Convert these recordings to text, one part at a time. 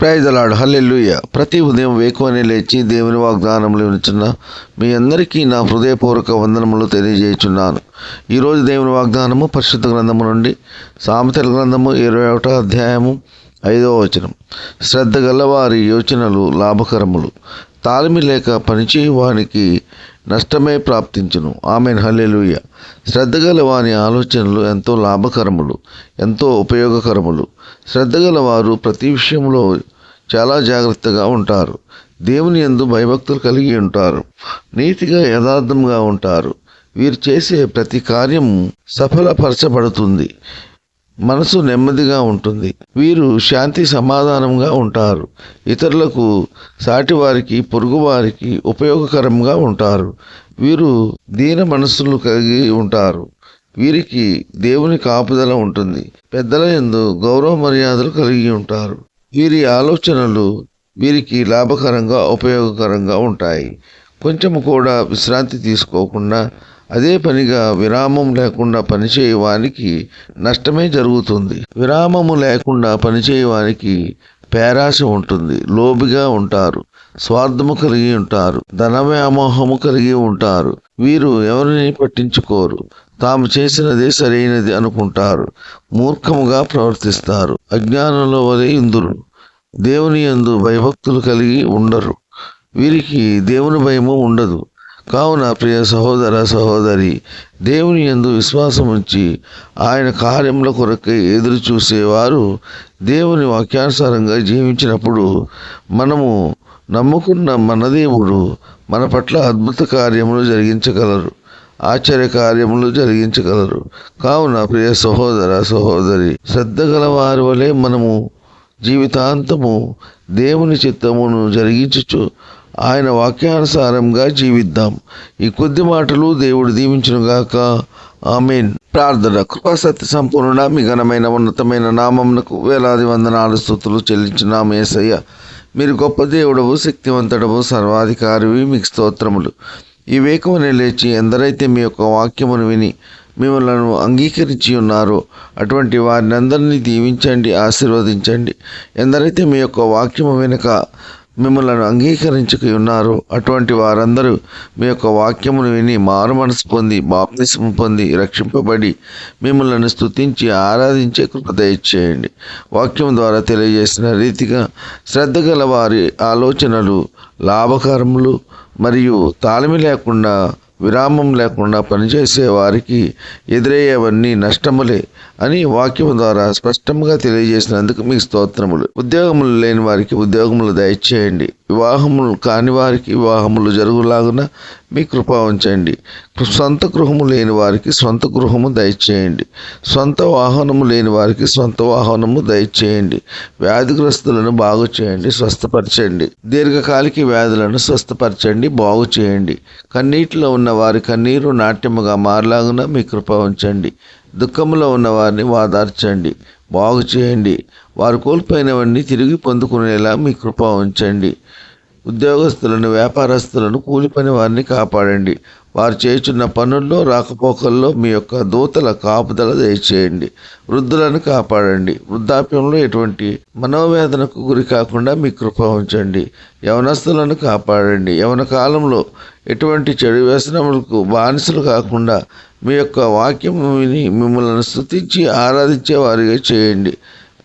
Praise అలాడు హల్లెల్లుయ్య ప్రతి ఉదయం వేకువనే లేచి దేవుని వాగ్దానములు వినుచున్న మీ అందరికీ నా హృదయపూర్వక వందనములు తెలియజేయుచున్నాను. ఈరోజు దేవుని వాగ్దానము పరిశుద్ధ గ్రంథము నుండి సామెతల గ్రంథము ఇరవై ఒకటో అధ్యాయము ఐదవ వచనం. శ్రద్ధ గలవారి యోచనలు లాభకరములు. తాలిమి లేక పనిచేయవానికి నష్టమే ప్రాప్తించును. ఆమెన్. హల్లెలుయ. శ్రద్ధగల వాని ఆలోచనలు ఎంతో లాభకరములు ఎంతో ఉపయోగకరములు. శ్రద్ధగల వారు ప్రతి విషయంలో చాలా జాగ్రత్తగా ఉంటారు. దేవుని యందు భయభక్తులు కలిగి ఉంటారు. నీతిగా యథార్థంగా ఉంటారు. వీరు చేసే ప్రతి కార్యం సఫలపరచబడుతుంది. మనసు నెమ్మదిగా ఉంటుంది. వీరు శాంతి సమాధానంగా ఉంటారు. ఇతరులకు సాటివారికి పొరుగువారికి ఉపయోగకరంగా ఉంటారు. వీరు దీన మనస్సులు కలిగి ఉంటారు. వీరికి దేవుని కాపుదల ఉంటుంది. పెద్దల ఎందు గౌరవ మర్యాదలు కలిగి ఉంటారు. వీరి ఆలోచనలు వీరికి లాభకరంగా ఉపయోగకరంగా ఉంటాయి. కొంచెము కూడా విశ్రాంతి తీసుకోకుండా అదే పనిగా విరామం లేకుండా పనిచేయవానికి నష్టమే జరుగుతుంది. విరామము లేకుండా పనిచేయవానికి పేరాశ ఉంటుంది. లోబిగా ఉంటారు. స్వార్థము కలిగి ఉంటారు. ధన వ్యామోహము కలిగి ఉంటారు. వీరు ఎవరిని పట్టించుకోరు. తాము చేసినదే సరైనది అనుకుంటారు. మూర్ఖముగా ప్రవర్తిస్తారు. అజ్ఞానంలో వలె ఇందురు దేవుని యందు భయభక్తులు కలిగి ఉండరు. వీరికి దేవుని భయము ఉండదు. కావున ప్రియ సహోదర సహోదరి దేవుని యందు విశ్వాసం ఉంచి ఆయన కార్యముల కొరకై ఎదురు చూసేవారు దేవుని వాక్యానుసారంగా జీవించినప్పుడు మనము నమ్ముకున్న మన దేవుడు మన పట్ల అద్భుత కార్యములు జరిగించగలరు ఆశ్చర్య కార్యములు జరిగించగలరు. కావున ప్రియ సహోదర సహోదరి శ్రద్ధ గలవారి వలె మనము జీవితాంతము దేవుని చిత్తమును జరిగించుచు ఆయన వాక్యానుసారంగా జీవిద్దాం. ఈ కొద్ది మాటలు దేవుడు దీవించునుగాక. ఆమెన్. ప్రార్థన కృపాసత్య సంపూర్ణ మీ ఘనమైన ఉన్నతమైన నామంనకు వేలాది వందనాలు స్థుతులు చెల్లించున్నాము ఏసయ్య. మీరు గొప్ప దేవుడవు శక్తివంతుడవు సర్వాధికారివి మీకు స్తోత్రములు. ఈ వేకమని లేచి ఎందరైతే మీ యొక్క వాక్యమును విని మిమ్మల్ని అంగీకరించి ఉన్నారో అటువంటి వారిని అందరినీ దీవించండి ఆశీర్వదించండి. ఎందరైతే మీ యొక్క వాక్యము వెనుక మిమ్మల్ని అంగీకరించుకు ఉన్నారు. అటువంటి వారందరూ మీ యొక్క వాక్యమును విని మారు మనసు పొంది బాప్తిసం పొంది రక్షింపబడి మిమ్మల్ని స్తుతించి ఆరాధించే కృప వాక్యం ద్వారా తెలియజేసిన రీతిగా శ్రద్ధ గల వారి ఆలోచనలు లాభకరములు మరియు తాళమి లేకుండా విరామం లేకుండా పనిచేసే వారికి ఎదురయ్యేవన్నీ నష్టములే అని వాక్యం ద్వారా స్పష్టంగా తెలియజేసినందుకు మీకు స్తోత్రములు. ఉద్యోగములు లేని వారికి ఉద్యోగములు దయచేయండి. వివాహములు కాని వారికి వివాహములు జరుగులాగున మీ కృప ఉంచండి. సొంత గృహము లేని వారికి సొంత గృహము దయచేయండి. సొంత వాహనము లేని వారికి సొంత వాహనము దయచేయండి. వ్యాధిగ్రస్తులను బాగు చేయండి స్వస్థపరచండి. దీర్ఘకాలిక వ్యాధులను స్వస్థపరచండి బాగు చేయండి. కన్నీటిలో ఉన్న వారి కన్నీరు నాట్యముగా మారలాగున మీ కృప ఉంచండి. దుఃఖంలో ఉన్న వారిని వాదార్చండి. బాగు చేయండి వారు కోల్పోయినవన్నీ తిరిగి పొందుకునేలా మీ కృప ఉంచండి. ఉద్యోగస్తులను వ్యాపారస్తులను కూలి పని వారిని కాపాడండి. వారు చేయుచున్న పనుల్లో రాకపోకల్లో మీ యొక్క దూతల కాపుదల దయచేయండి. వృద్ధులను కాపాడండి. వృద్ధాప్యంలో ఎటువంటి మనోవేదనకు గురి కాకుండా మీ కృప ఉంచండి. యవనస్తులను కాపాడండి. యవన కాలంలో ఎటువంటి చెడు వ్యసనములకు బానిసలు కాకుండా మీ యొక్క వాక్యం విని మిమ్మల్ని స్థుతించి ఆరాధించే వారిగా చేయండి.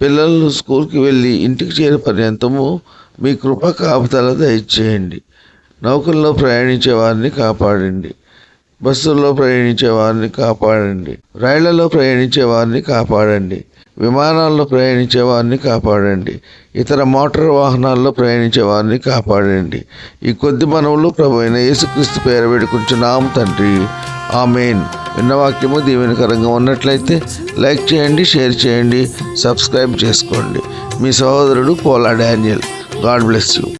పిల్లలు స్కూల్కి వెళ్ళి ఇంటికి చేరే పర్యంతము మీ కృప కాపుదల దయచేయండి. నౌకల్లో ప్రయాణించే వారిని కాపాడండి. బస్సుల్లో ప్రయాణించే వారిని కాపాడండి. రైళ్ళలో ప్రయాణించే వారిని కాపాడండి. విమానాల్లో ప్రయాణించే వారిని కాపాడండి. ఇతర మోటార్ వాహనాల్లో ప్రయాణించే వారిని కాపాడండి. ఈ కొద్ది మనవులు ప్రభు అయిన యేసుక్రీస్తు పేర వేడుకుంటున్నాము తండ్రి. ఆమెన్. విన్న వాక్యము దీవెనకరంగా ఉన్నట్లయితే లైక్ చేయండి షేర్ చేయండి సబ్స్క్రైబ్ చేసుకోండి. మీ సహోదరుడు పోలా డానియల్. God bless you.